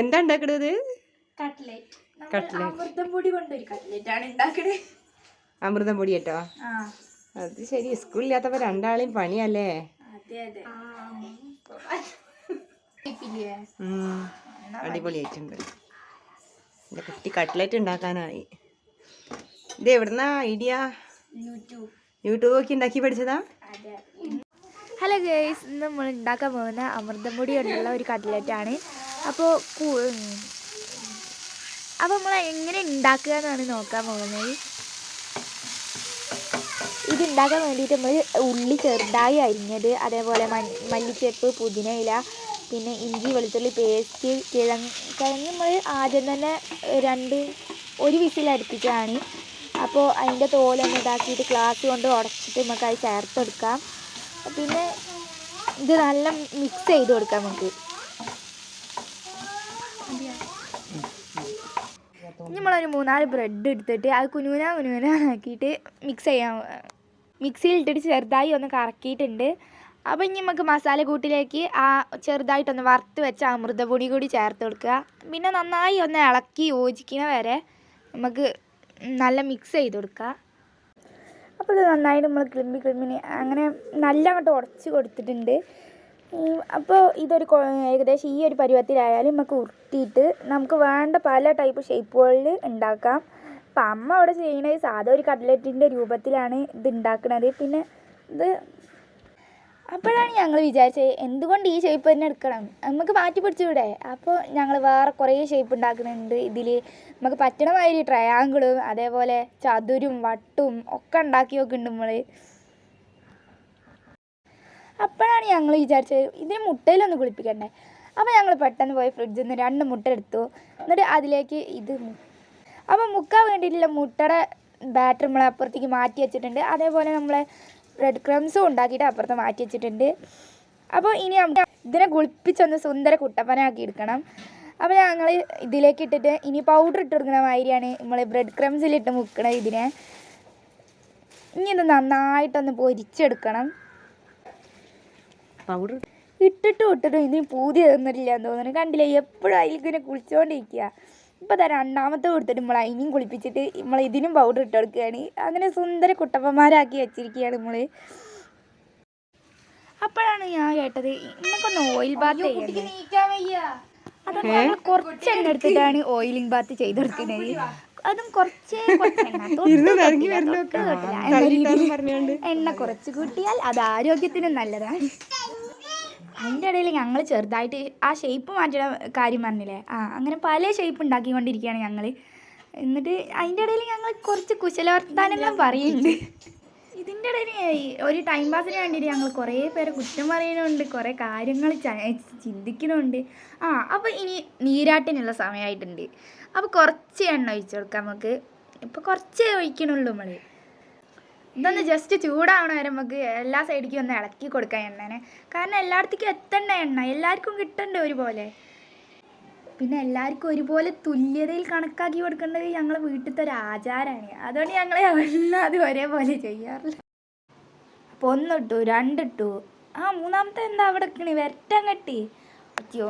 എന്താ ഉണ്ടാക്കണത്. അമൃതം പൊടി കൊണ്ടൊരു കട്ട്ലേറ്റ് ആണ് ഉണ്ടാക്കണേ. അമൃതം പൊടി കേട്ടോ? അത് ശരി സ്കൂളില്ലാത്തപ്പോ രണ്ടാളെയും പണിയല്ലേ. അടിപൊളിയായിട്ടുണ്ട്. എന്റെ കുട്ടി കട്ട്ലേറ്റ് ഉണ്ടാക്കാനായി. ഇത് എവിടുന്നാ ഐഡിയ? യൂട്യൂബ്. ഒക്കെ നോക്കി ഉണ്ടാക്കി പഠിച്ചതാ? ഹലോ ഗേസ് ഇന്ന് നമ്മൾ ഉണ്ടാക്കാൻ പോകുന്ന അമൃതം പൊടി കൊണ്ടുള്ള ഒരു കട്ട്ലേറ്റ് ആണ് അപ്പോൾ അപ്പോൾ നമ്മൾ എങ്ങനെ ഉണ്ടാക്കുക എന്നാണ് നോക്കാൻ പോകുന്നത് ഇത് ഉണ്ടാക്കാൻ വേണ്ടിയിട്ട് നമ്മൾ ഉള്ളി ചെറുതായി അരിഞ്ഞത് അതേപോലെ മല്ലിച്ചപ്പ് പുതിന ഇല പിന്നെ ഇഞ്ചി വെളുത്തുള്ളി പേസ്റ്റ് കിഴങ്ങ്. കിഴങ്ങ് നമ്മൾ ആദ്യം തന്നെ രണ്ട് ഒരു വിസിൽ അടുപ്പിച്ചാണ് അപ്പോൾ അതിന്റെ തോലൊന്ന് ഇതാക്കിയിട്ട് ഗ്ലാസ് കൊണ്ട് ഉടച്ചിട്ട് നമുക്ക് അത് ചേർത്തെടുക്കാം. പിന്നെ ഇത് നല്ല മിക്സ് ചെയ്ത് കൊടുക്കാം നമുക്ക് ഇനി നമ്മളൊരു മൂന്നാൽ ബ്രെഡ് എടുത്തിട്ട് അത് കുനുവിന കുനുവിന ആക്കിയിട്ട് മിക്സ് ചെയ്യാൻ മിക്സിയിൽ ഇട്ടിട്ട് ചെറുതായി ഒന്ന് കറക്കിയിട്ടുണ്ട്. അപ്പോൾ ഇനി നമുക്ക് മസാല കൂട്ടിലേക്ക് ആ ചെറുതായിട്ടൊന്ന് വറുത്ത് വെച്ച അമൃതപൊടി കൂടി ചേർത്ത് കൊടുക്കുക. പിന്നെ നന്നായി ഒന്ന് ഇളക്കി യോജിക്കുന്ന വരെ നമുക്ക് നല്ല മിക്സ് ചെയ്ത് കൊടുക്കുക. അപ്പോൾ ഇത് നന്നായി നമ്മൾ ക്രിമ്പി ക്രിമ്പിന് അങ്ങനെ നല്ല അങ്ങോട്ട് ഉടച്ച് കൊടുത്തിട്ടുണ്ട്. അപ്പോൾ ഇതൊരു ഏകദേശം ഈ ഒരു പരുവത്തിലായാലും നമുക്ക് ഉരുട്ടിയിട്ട് നമുക്ക് വേണ്ട പല ടൈപ്പ് ഷേപ്പുകളിൽ ഉണ്ടാക്കാം. അപ്പം അമ്മ അവിടെ ചെയ്യുന്നത് സാധാ ഒരു കട്ട്ലറ്റിന്റെ രൂപത്തിലാണ് ഇത് ഉണ്ടാക്കുന്നത് പിന്നെ ഇത് അപ്പോഴാണ് ഞങ്ങൾ വിചാരിച്ചത് എന്തുകൊണ്ട് ഈ ഷേപ്പ് തന്നെ എടുക്കണം? നമുക്ക് മാറ്റി പിടിച്ചുകൂടെ? അപ്പോൾ ഞങ്ങൾ വേറെ കുറേ ഷേപ്പ് ഉണ്ടാക്കുന്നുണ്ട്. ഇതിൽ നമുക്ക് പറ്റണ മാതിരി ട്രയാങ്കിളും അതേപോലെ ചതുരും വട്ടും ഒക്കെ ഉണ്ടാക്കി നോക്കുന്നുണ്ട് നമ്മൾ അപ്പോഴാണ് ഞങ്ങൾ വിചാരിച്ചത്. ഇതിന് മുട്ടയിലൊന്ന് കുളിപ്പിക്കണ്ടേ? അപ്പോൾ ഞങ്ങൾ പെട്ടെന്ന് പോയി ഫ്രിഡ്ജിൽ നിന്ന് രണ്ട് മുട്ട എടുത്തു. എന്നിട്ട് അതിലേക്ക് ഇത് അപ്പോൾ മുക്കാൻ വേണ്ടിയിട്ടുള്ള മുട്ടയുടെ ബാറ്റർ നമ്മൾ അപ്പുറത്തേക്ക് മാറ്റി വെച്ചിട്ടുണ്ട്. അതേപോലെ നമ്മൾ ബ്രെഡ് ക്രംസും ഉണ്ടാക്കിയിട്ട് അപ്പുറത്ത് മാറ്റി വെച്ചിട്ടുണ്ട്. അപ്പോൾ ഇനി ഇതിനെ കുളിപ്പിച്ചൊന്ന് സുന്ദര കുട്ടപ്പനാക്കി എടുക്കണം. അപ്പോൾ ഞങ്ങൾ ഇതിലേക്ക് ഇട്ടിട്ട് ഇനി പൗഡർ ഇട്ട് കൊടുക്കുന്ന മാതിരിയാണ് നമ്മൾ ബ്രെഡ് ക്രംസിലിട്ട് മുക്കണം ഇതിനെ. ഇനി ഇത് നന്നായിട്ടൊന്ന് പൊരിച്ചെടുക്കണം. പൗഡർ. ഇട്ടിട്ടും ഇട്ടിട്ടും ഇനി പൂതി തന്നിട്ടില്ല എന്ന് തോന്നുന്നു. കണ്ടില്ലേ? എപ്പോഴും അതിലിങ്ങനെ കുളിച്ചുകൊണ്ടിരിക്കുക ഇപ്പോൾ ദാ രണ്ടാമത്തെ കൊടുത്തിട്ട് നമ്മൾ അതിനെയും കുളിപ്പിച്ചിട്ട് നമ്മൾ ഇതിനും പൗഡർ ഇട്ട് കൊടുക്കുകയാണ്. അങ്ങനെ സുന്ദര കുട്ടപ്പന്മാരാക്കി വെച്ചിരിക്കുകയാണ് നമ്മൾ അപ്പോഴാണ് ഞാൻ കേട്ടത് നമുക്കൊന്ന് ഓയിൽ ബാത്ത് അതൊന്നും നമ്മൾ കുറച്ച് എണ്ണ എടുത്തിട്ടാണ് ഓയിലിംഗ് ബാത്ത് ചെയ്ത് കൊടുക്കുന്നത് അതും കുറച്ചേ എണ്ണ കുറച്ച് കൂട്ടിയാൽ അത് ആരോഗ്യത്തിനും നല്ലതാണ്. അതിന്റെ ഇടയിൽ ഞങ്ങൾ ചെറുതായിട്ട് ആ ഷേപ്പ് മാറ്റുന്ന കാര്യം പറഞ്ഞില്ലേ? ആ അങ്ങനെ പല ഷേപ്പ് ഉണ്ടാക്കിക്കൊണ്ടിരിക്കുകയാണ് ഞങ്ങൾ എന്നിട്ട് അതിന്റെ ഇടയിൽ ഞങ്ങൾ കുറച്ച് കുശലവർത്താനങ്ങളും പറയുന്നുണ്ട്. ഇടയിൽ ഒരു ടൈം പാസിന് വേണ്ടിയിട്ട് ഞങ്ങൾ കുറേ പേരെ കുറ്റം പറയുന്നുണ്ട് കുറേ കാര്യങ്ങൾ ചിന്തിക്കുന്നുണ്ട്. ആ അപ്പോൾ ഇനി നീരാട്ടിനുള്ള സമയമായിട്ടുണ്ട് അപ്പോൾ കുറച്ച് എണ്ണ ഒഴിച്ചു കൊടുക്കാം നമുക്ക് ഇപ്പോൾ കുറച്ചേ ഒഴിക്കണുള്ളൂ നമ്മൾ ഇതൊന്ന് ജസ്റ്റ് ചൂടാവണ വരെ നമുക്ക് എല്ലാ സൈഡിലേക്കും ഒന്ന് ഇളക്കി കൊടുക്കാം എണ്ണനെ. കാരണം എല്ലായിടത്തേക്കും എത്തണ്ട എണ്ണ. എല്ലാവർക്കും കിട്ടണ്ടേ ഒരുപോലെ. പിന്നെ എല്ലാവർക്കും ഒരുപോലെ തുല്യതയിൽ കണക്കാക്കി കൊടുക്കേണ്ടത് ഞങ്ങളെ വീട്ടിലത്തെ ഒരു ആചാരമാണ് അതുകൊണ്ട് ഞങ്ങൾ എല്ലാതും ഒരേപോലെ ചെയ്യാറില്ല. അപ്പോൾ ഒന്നിട്ടു രണ്ടിട്ടു. ആ മൂന്നാമത്തെ എന്താ അവിടെ നിൽക്കണേ വരട്ടാൻ കെട്ടി. അയ്യോ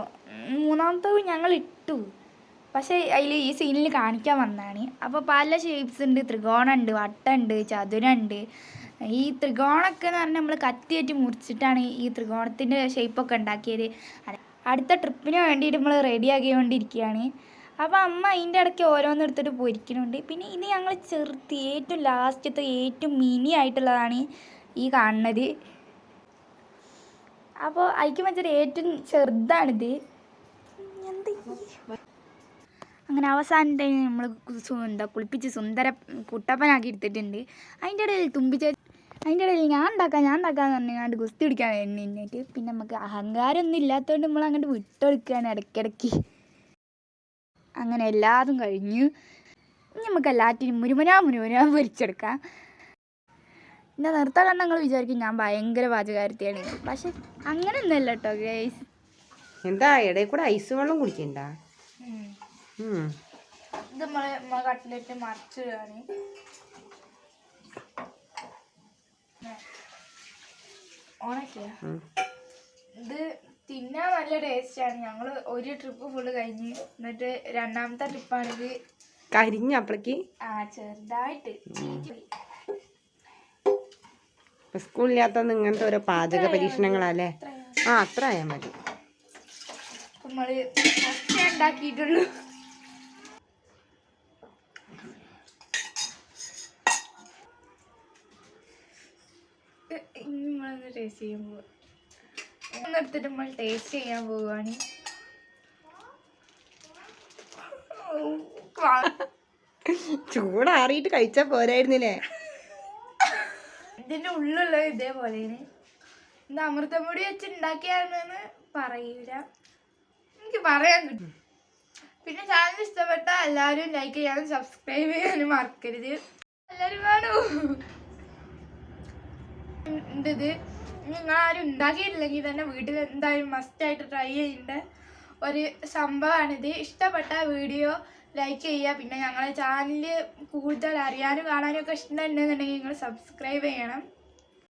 മൂന്നാമത്തെ ഞങ്ങൾ ഇട്ടു പക്ഷേ അതിൽ ഈ സീനിൽ കാണിക്കാൻ വന്നതാണ്. അപ്പോൾ പല ഷേപ്സ് ഉണ്ട്. ത്രികോണമുണ്ട് വട്ടമുണ്ട് ചതുരമുണ്ട് ഈ ത്രികോണമൊക്കെ എന്ന് പറഞ്ഞാൽ നമ്മൾ കത്തിയേറ്റ് മുറിച്ചിട്ടാണ് ഈ ത്രികോണത്തിന്റെ ഷേപ്പൊക്കെ ഉണ്ടാക്കിയത്. അടുത്ത ട്രിപ്പിന് വേണ്ടിയിട്ട് നമ്മൾ റെഡി ആക്കിക്കൊണ്ടിരിക്കുകയാണ്. അപ്പോൾ അമ്മ അതിന്റെ ഇടയ്ക്ക് ഓരോന്നെടുത്തിട്ട് പൊരിക്കുന്നുണ്ട് പിന്നെ ഇത് ഞങ്ങൾ ചെറുത്ത് ഏറ്റവും ലാസ്റ്റത്തെ ഏറ്റവും മിനി ആയിട്ടുള്ളതാണ്. ഈ കാണുന്നത്. അപ്പോൾ അതിക്ക് വെച്ചിട്ട് ഏറ്റവും ചെറുതാണിത്. അങ്ങനെ അവസാനം ടൈം നമ്മൾ എന്താ കുളിപ്പിച്ച് സുന്ദര കുട്ടപ്പനാക്കി എടുത്തിട്ടുണ്ട്. അതിന്റെ ഇടയിൽ തുമ്പിച്ച അതിന്റെ ഇടയിൽ ഞാൻ ഉണ്ടാക്കാം ഞാൻ ഉണ്ടാക്കാന്ന് പറഞ്ഞാണ്ട് ഗുസ്തി പിടിക്കാൻ വേണ്ടിയിട്ട് പിന്നെ നമുക്ക് അഹങ്കാരമൊന്നും ഇല്ലാത്തതുകൊണ്ട് നമ്മൾ അങ്ങോട്ട് വിട്ടെടുക്കുകയാണ് ഇടയ്ക്കിടയ്ക്ക്. അങ്ങനെ എല്ലാതും കഴിഞ്ഞു. ഇനി നമുക്ക് എല്ലാറ്റിനും മുരുമുരാ മുരുമുരാ പൊരിച്ചെടുക്കാം. പിന്നെ നിർത്താൻ കണ്ട നിങ്ങൾ വിചാരിക്കും ഞാൻ ഭയങ്കര പാചകാരത്തിയാണ് പക്ഷെ അങ്ങനെ ഒന്നല്ല കേട്ടോ ഗൈസ് എന്താ ഇടയിൽ കൂടെ ഐസ് വെള്ളം കുടിക്കണ്ട. ഇത് നമ്മളെ മറിച്ചിടുകയാണ്. ഓണക്കിയ. ഇത് തിന്നാൻ നല്ല ടേസ്റ്റാണ് ഞങ്ങൾ ഒരു ട്രിപ്പ് ഫുള്ള് കഴിഞ്ഞ് എന്നിട്ട് രണ്ടാമത്തെ ട്രിപ്പാണിത് കരിഞ്ഞ അപ്പളേക്ക്? ആ ചെറുതായിട്ട്. സ്കൂളില്ലാത്തന്ന് ഇങ്ങനത്തെ ഓരോ പാചക പരീക്ഷണങ്ങളല്ലേ? ആ അത്ര ആയാൽ മതി നമ്മൾ കുറച്ചേ ഉണ്ടാക്കിയിട്ടുള്ളൂ. ഇനി നമ്മളൊന്ന് ടേസ്റ്റ് ചെയ്യാൻ പോവാ. ഒന്നെടുത്തിട്ട് നമ്മൾ ടേസ്റ്റ് ചെയ്യാൻ പോവുകയാണ് ചൂടാറിയിട്ട് കഴിച്ചാൽ പോരായിരുന്നില്ലേ? ഇതിന്റെ ഉള്ളിലുള്ള ഇതേപോലെയാണ്. ഇത് അമൃതപ്പൊടി വെച്ച് ഉണ്ടാക്കിയാണെന്ന് പറയില്ല എനിക്ക് പറയാൻ കിട്ടും. പിന്നെ ചാനൽ ഇഷ്ടപ്പെട്ട എല്ലാവരും ലൈക്ക് ചെയ്യാനും സബ്സ്ക്രൈബ് ചെയ്യാനും മറക്കരുത്. എല്ലാവരും വേണോ? ഇത്. നിങ്ങൾ ആരും ഉണ്ടാക്കിയിട്ടില്ലെങ്കിൽ തന്നെ വീട്ടിൽ എന്തായാലും മസ്റ്റായിട്ട് ട്രൈ ചെയ്യേണ്ട? ഒരു സംഭവമാണിത് ഇഷ്ടപ്പെട്ട വീഡിയോ ലൈക്ക് ചെയ്യുക. പിന്നെ ഞങ്ങളെ ചാനൽ കൂടുതൽ അറിയാനും കാണാനും ഒക്കെ ഇഷ്ടമുണ്ടെന്നുണ്ടെങ്കിൽ നിങ്ങൾ സബ്സ്ക്രൈബ് ചെയ്യണം.